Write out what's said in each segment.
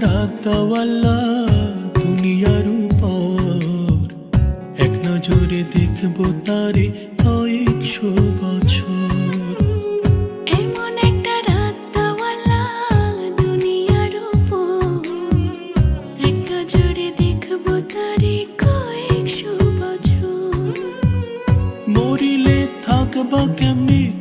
এমন একটা রাত দাওয়াল্লা দুনিয়ার উপর এক নজরে দেখব তারে কয়েকশো বছর। এমন একটা রাত তাওয়ালা দুনিয়ার উপর এক নজরে দেখব তারে কয়েকশো বছর। মরিলে থাকবা কেমনে?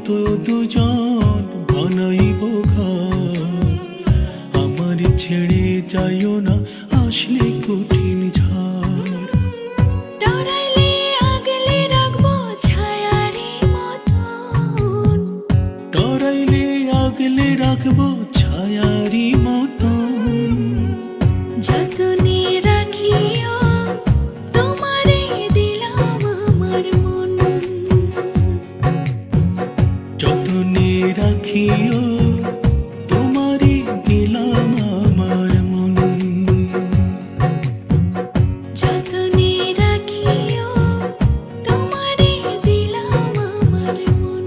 মতো দুজন বানাইব ঘর। আমার ছেড়ে যাইও না আসলে কঠিন ঝড়। ডরাইলে আগলে রাখব ছায়ারি মতন। ডরাইলে আগলে রাখব রাখিও তোমারই গেলাম আমার মন। যতনে রাখিও তোমারে দিলাম আমার মন।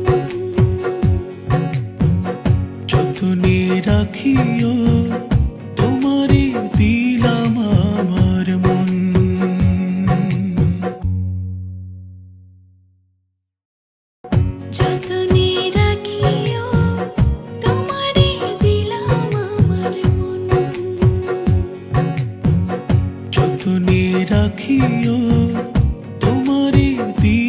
যতনে রাখিও ti.